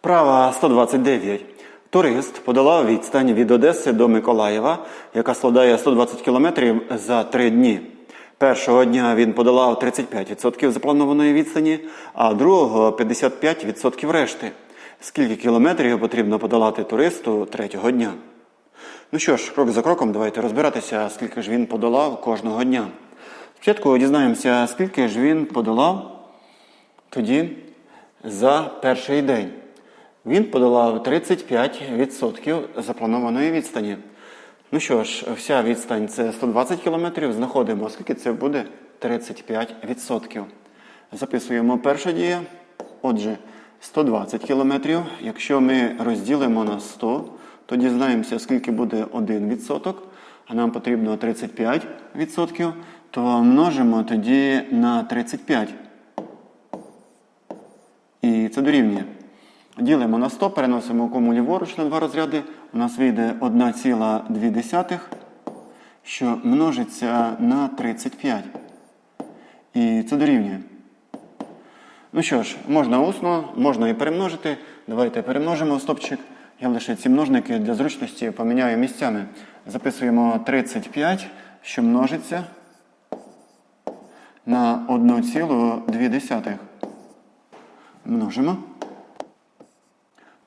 Вправа 129. Турист подолав відстань від Одеси до Миколаєва, яка складає 120 кілометрів за три дні. Першого дня він подолав 35% запланованої відстані, а другого 55% решти. Скільки кілометрів потрібно подолати туристу третього дня? Ну що ж, крок за кроком, давайте розбиратися, скільки ж він подолав кожного дня. Спочатку дізнаємося, скільки ж він подолав тоді за перший день. Він подолав 35% запланованої відстані. Ну що ж, вся відстань це 120 км. Знаходимо, скільки це буде 35%. Записуємо перша дія. Отже, 120 км. Якщо ми розділимо на 100, то дізнаємося, скільки буде 1%, а нам потрібно 35%, то множимо тоді на 35. І це дорівнює. Ділимо на 100, переносимо кому ліворуч на два розряди. У нас вийде 1,2, що множиться на 35. І це дорівнює. Ну що ж, можна усно, можна і перемножити. Давайте перемножимо стопчик. Я лише ці множники для зручності поміняю місцями. Записуємо 35, що множиться на 1,2. Множимо.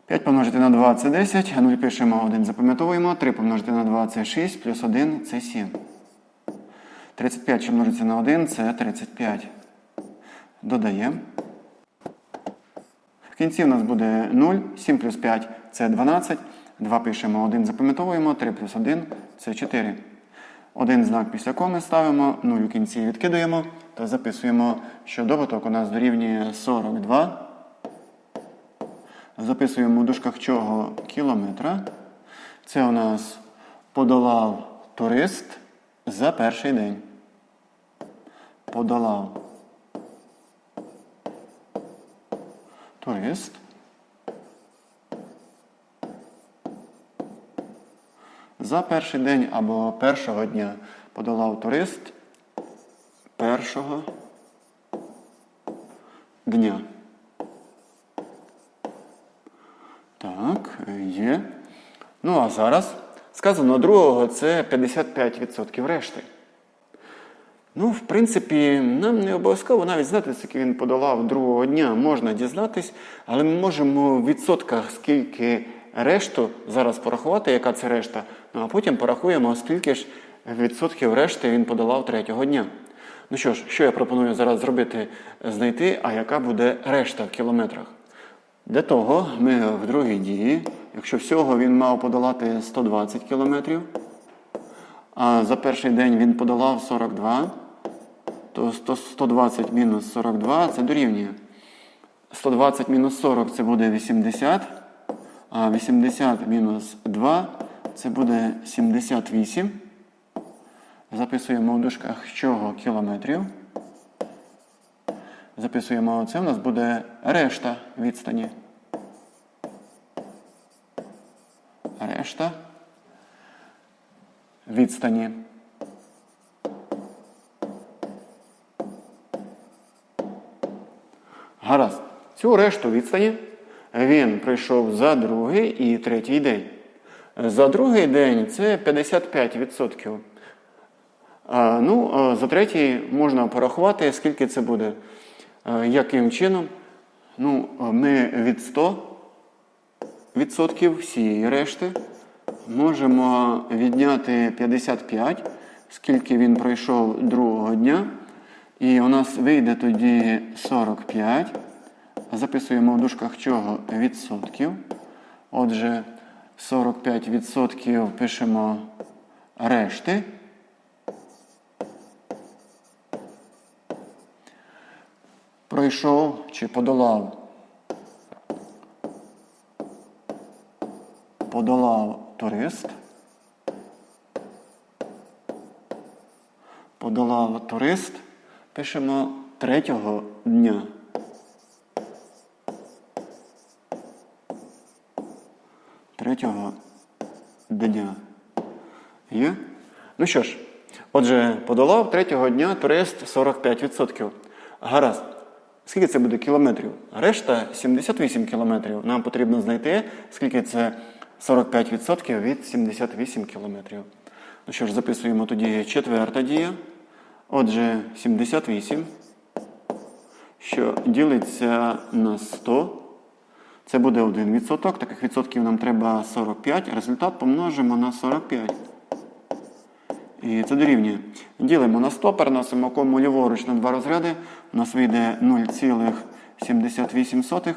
5 помножити на 2 це 10, а 0 пишемо 1, запам'ятовуємо. 3 помножити на 2 це 6, плюс 1 це 7. 35, що множиться на 1, це 35. Додаємо. В кінці в нас буде 0, 7 плюс 5 це 12. 2 пишемо 1, запам'ятовуємо, 3 плюс 1 це 4. Один знак після коми ставимо, 0 у кінці відкидаємо та записуємо, що добуток у нас дорівнює 42. Записуємо у дужках чого кілометра. Це у нас подолав турист за перший день. Подолав турист. За перший день або першого дня подолав турист першого дня. Так, є. Ну, а зараз сказано другого це 55% решти. Ну, в принципі, нам не обов'язково навіть знати, скільки він подолав другого дня. Можна дізнатись, але ми можемо в відсотках, скільки решту зараз порахувати, яка це решта, ну а потім порахуємо, скільки ж відсотків решти він подолав третього дня. Ну що ж, що я пропоную зараз зробити? Знайти, а яка буде решта в кілометрах. Для того ми в другій дії, якщо всього він мав подолати 120 кілометрів, а за перший день він подолав 42, то 120 мінус 42 це дорівнює. 120 мінус 40 це буде 80, а 80 мінус 2 це буде 78. Записуємо в дужках чого кілометрів. Записуємо це, у нас буде решта відстані. Решта відстані. Гаразд. Цю решту відстані він прийшов за другий і третій день. За другий день це 55%. Ну, за третій можна порахувати, скільки це буде. Яким чином? Ну, ми від 100 відсотків всієї решти можемо відняти 55, скільки він пройшов другого дня. І у нас вийде тоді 45. Записуємо в дужках чого відсотків. Отже, 45% пишемо решти. Пройшов чи подолав. Подолав турист. Подолав турист. Пишемо третього дня. Третього дня. Є? Ну що ж, отже, подолав третього дня турист 45%. Гаразд. Скільки це буде кілометрів? Решта 78 кілометрів. Нам потрібно знайти, скільки це 45% від 78 кілометрів. Ну що ж, записуємо тоді четверта дія. Отже, 78, що ділиться на 100. Це буде 1 відсоток. Таких відсотків нам треба 45. Результат помножимо на 45. І це дорівнює. Ділимо на 100, переносимо кому ліворуч на два розряди. У нас вийде 0,78,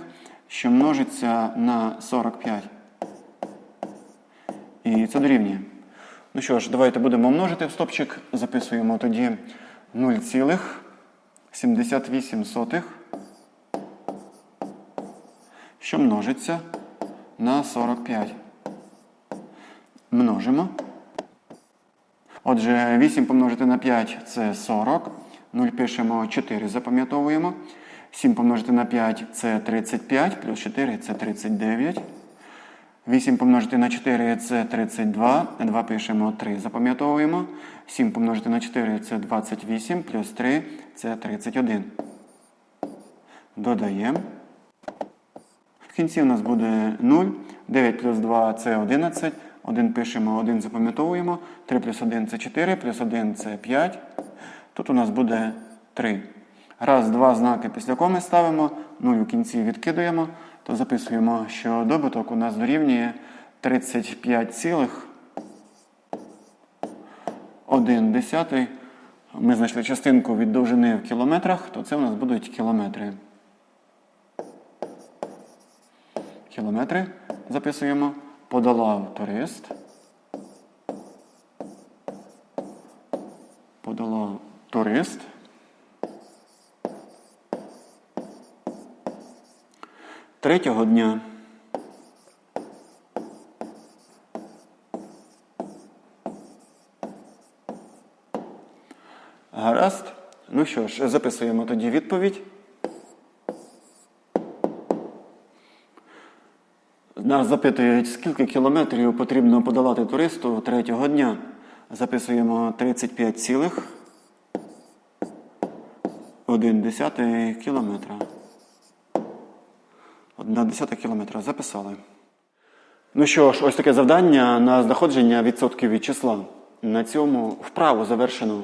що множиться на 45. І це дорівнює. Ну що ж, давайте будемо множити в стопчик. Записуємо тоді 0,78, що множиться на 45. Множимо. Отже, 8 помножити на 5 це 40. 0 пишемо 4, запам'ятовуємо. 7 помножити на 5 це 35, плюс 4 це 39. 8 помножити на 4 це 32. 2 пишемо 3, запам'ятовуємо. 7 помножити на 4 це 28, плюс 3 це 31. Додаємо. В кінці у нас буде 0. 9 плюс 2 це 11. 1 пишемо, 1 запам'ятовуємо. 3 плюс 1 це 4, плюс 1 це 5. Тут у нас буде 3. Раз, два знаки після коми ставимо, 0 у кінці відкидуємо, то записуємо, що добуток у нас дорівнює 35,1. Ми знайшли частинку від довжини в кілометрах, то це у нас будуть кілометри. Кілометри записуємо. Подолав турист. Подолав турист. Третього дня. Гаразд. Ну що ж, записуємо тоді відповідь. Нас запитують, скільки кілометрів потрібно подолати туристу третього дня. Записуємо 35,1 кілометра. Одна десята кілометра записали. Ну що ж, ось таке завдання на знаходження відсотків від числа. На цьому вправу завершено.